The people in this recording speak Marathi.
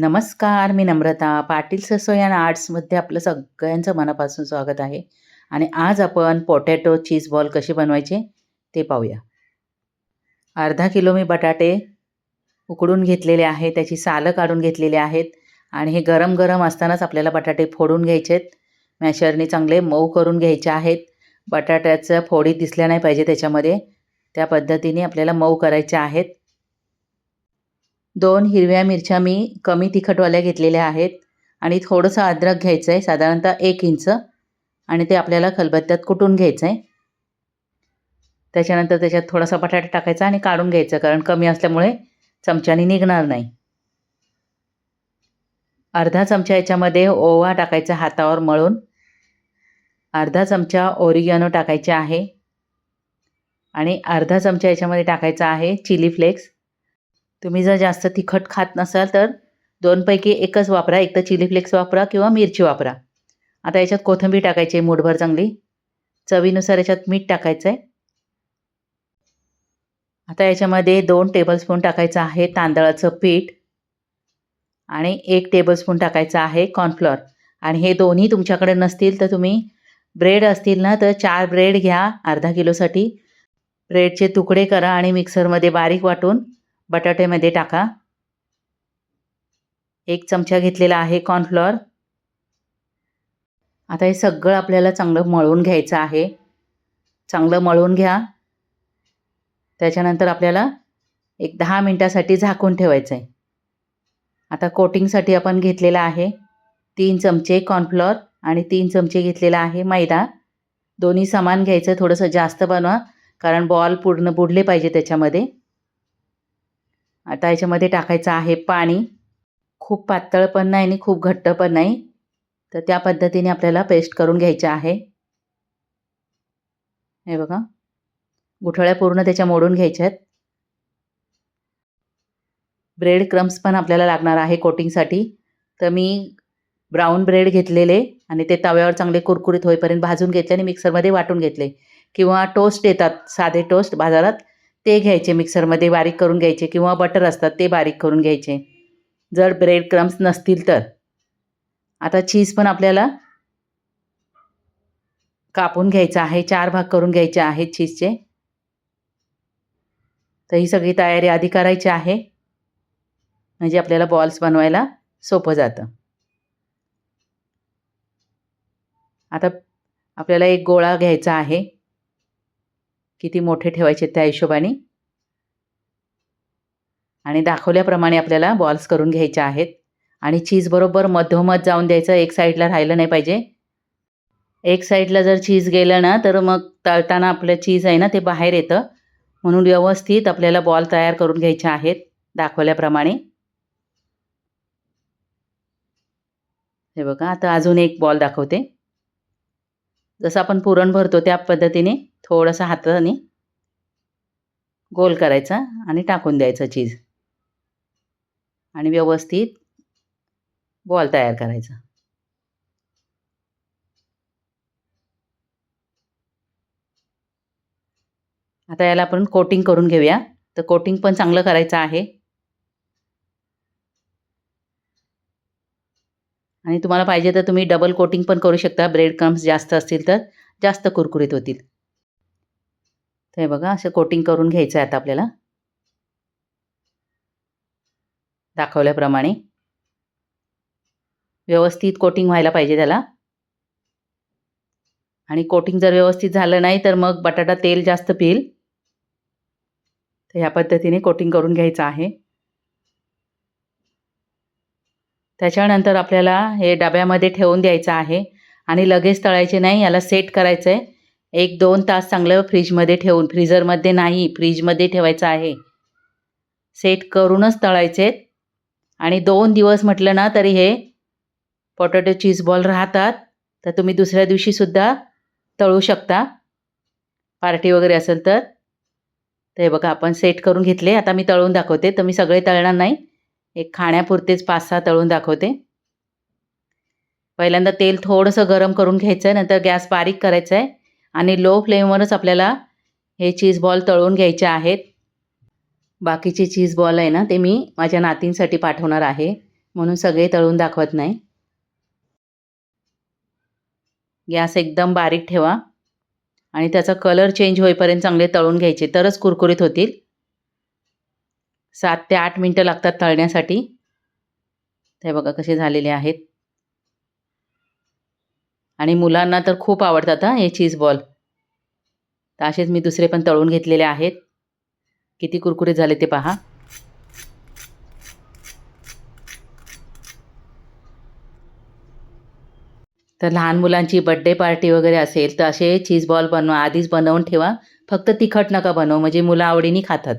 नमस्कार मी नम्रता. पाटील ससोई आणि आर्ट्समध्ये आपलं सगळ्यांचं मनापासून स्वागत आहे. आणि आज आपण पोटॅटो चीज बॉल कसे बनवायचे ते पाहूया. अर्धा किलो मी बटाटे उकडून घेतलेले आहे त्याची सालं काढून घेतलेली आहेत आणि हे गरम गरम असतानाच आपल्याला बटाटे फोडून घ्यायचे आहेत मॅशरने चांगले मऊ करून घ्यायचे आहेत. बटाट्याचं फोडी दिसल्या नाही पाहिजे त्याच्यामध्ये. त्या पद्धतीने आपल्याला मऊ करायचे आहेत. दोन हिरव्या मिरच्या मी कमी तिखटवाल्या घेतलेल्या आहेत. आणि थोडंसं अद्रक घ्यायचं आहे साधारणतः एक इंच. आणि ते आपल्याला खलबत्त्यात कुटून घ्यायचं आहे त्याच्यानंतर त्याच्यात थोडासा बटाटा टाकायचा आणि काढून घ्यायचं कारण कमी असल्यामुळे चमच्याने निघणार नाही. अर्धा चमचा याच्यामध्ये ओवा टाकायचा हातावर मळून. अर्धा चमचा ओरिगॅनो टाकायचे आहे. आणि अर्धा चमचा याच्यामध्ये टाकायचा आहे चिली फ्लेक्स. तुम्ही जर जास्त तिखट खात नसाल तर दोनपैकी एकच वापरा. एक तर चिली फ्लेक्स वापरा किंवा मिरची वापरा. आता याच्यात कोथिंबीर टाकायची आहे मूठभर चांगली. चवीनुसार याच्यात मीठ टाकायचं आहे आता याच्यामध्ये दोन टेबलस्पून टाकायचं आहे तांदळाचं पीठ आणि एक टेबलस्पून टाकायचं आहे कॉर्नफ्लॉर आणि हे दोन्ही तुमच्याकडे नसतील तर तुम्ही ब्रेड असतील ना तर चार ब्रेड घ्या अर्धा किलोसाठी. ब्रेडचे तुकडे करा आणि मिक्सरमध्ये बारीक वाटून बटाट्यामध्ये टाका. एक चमचा घेतलेला आहे कॉर्नफ्लॉर आता हे सगळं आपल्याला चांगलं मळून घ्यायचं आहे. चांगलं मळून घ्या. त्याच्यानंतर आपल्याला एक दहा मिनटासाठी झाकून ठेवायचं आहे. आता कोटिंगसाठी आपण घेतलेला आहे तीन चमचे कॉर्नफ्लॉर आणि तीन चमचे घेतलेला आहे मैदा. दोन्ही समान घ्यायचं थोडंसं जास्त बनवा कारण बॉल पूर्ण बुडले पाहिजे त्याच्यामध्ये. आता याच्यामध्ये टाकायचं आहे पाणी. खूप पातळ पण नाही आणि खूप घट्ट पण नाही. तर त्या पद्धतीने आपल्याला पेस्ट करून घ्यायचं आहे. हे बघा. गुठळ्या पूर्ण त्याच्या मोडून घ्यायच्या आहेत. ब्रेड क्रम्स पण आपल्याला लागणार आहे कोटिंगसाठी. तर मी ब्राऊन ब्रेड घेतलेले आणि ते तव्यावर चांगले कुरकुरीत होईपर्यंत भाजून घेतले आणि मिक्सरमध्ये वाटून घेतले. किंवा टोस्ट येतात साधे टोस्ट बाजारात. ते घ्यायचे मिक्सरमध्ये बारीक करून घ्यायचे किंवा बटर असतात ते बारीक करून घ्यायचे. जर ब्रेड क्रम्स नसतील तर. आता चीज पण आपल्याला कापून घ्यायचं आहे चार भाग करून घ्यायचे आहेत चीजचे. तर ही सगळी तयारी आधी करायची आहे. म्हणजे आपल्याला बॉल्स बनवायला सोपं जातं. आता आपल्याला एक गोळा घ्यायचा आहे. किती मोठे ठेवायचे त्या हिशोबाने? आणि दाखवल्याप्रमाणे आपल्याला बॉल्स करून घ्यायचे आहेत. आणि चीज बरोबर मधोमध जाऊन द्यायचं एक साईडला राहिलं नाही पाहिजे. एक साईडला जर चीज गेलं ना तर मग तळताना आपलं चीज आहे ना ते बाहेर येतं. म्हणून व्यवस्थित आपल्याला बॉल तयार करून घ्यायचे आहेत दाखवल्याप्रमाणे. हे बघा आता अजून एक बॉल दाखवते. जसं आपण पुरण भरतो त्या पद्धतीने थोडंसं हाताने गोल करायचा आणि टाकून द्यायचं चीज. आणि व्यवस्थित बॉल तयार करायचा. आता याला आपण कोटिंग करून घेऊया. तर कोटिंग पण चांगलं करायचं आहे. आणि तुम्हाला पाहिजे तर तुम्ही डबल कोटिंग पण करू शकता. ब्रेड क्रम्स जास्त असतील तर जास्त कुरकुरीत होतील. तर हे बघा असं कोटिंग करून घ्यायचं आहे आता आपल्याला. दाखवल्याप्रमाणे. व्यवस्थित कोटिंग व्हायला पाहिजे त्याला. आणि कोटिंग जर व्यवस्थित झालं नाही तर मग बटाटा तेल जास्त पिईल तर ह्या पद्धतीने कोटिंग करून घ्यायचं आहे. त्याच्यानंतर आपल्याला हे डब्यामध्ये ठेवून द्यायचं आहे. आणि लगेच तळायचे नाही याला सेट करायचं आहे एक दोन तास चांगलं फ्रीजमध्ये ठेवून फ्रीझरमध्ये नाही फ्रीजमध्ये ठेवायचं आहे. सेट करूनच तळायचे. आणि दोन दिवस म्हटलं ना तरी हे पोटॅटो चीज बॉल राहतात. तर तुम्ही दुसऱ्या दिवशीसुद्धा तळू शकता. पार्टी वगैरे असेल तर. तर हे बघा आपण सेट करून घेतले. आता मी तळून दाखवते. तर मी सगळे तळणार नाही. एक खाण्यापुरतेच पाच सहा तळून दाखवते. पहिल्यांदा तेल थोडंसं गरम करून घ्यायचं. आहे नंतर गॅस बारीक करायचा आहे आणि लो फ्लेमवरच आपल्याला हे चीज बॉल तळून घ्यायचे आहेत. बाकीचे चीज बॉल आहे ना ते मी माझ्या नातींसाठी पाठवणार आहे. म्हणून सगळे तळून दाखवत नाही. गॅस एकदम बारीक ठेवा. आणि त्याचा कलर चेंज होईपर्यंत चांगले तळून घ्यायचे. तरच कुरकुरीत होतील. सात ते आठ मिनटं लागतात तळण्यासाठी. ते बघा कसे झालेले आहेत. आणि मुलांना तर खूप आवडतात हां हे चीज बॉल तर असेच मी दुसरे पण तळून घेतलेले आहेत. किती कुरकुरे झाले ते पहा. तर लहान मुलांची बड्डे पार्टी वगैरे असेल तर असे चीज बॉल बनवा आधीच बनवून ठेवा. फक्त तिखट नका बनवू म्हणजे मुलं आवडीने खातात.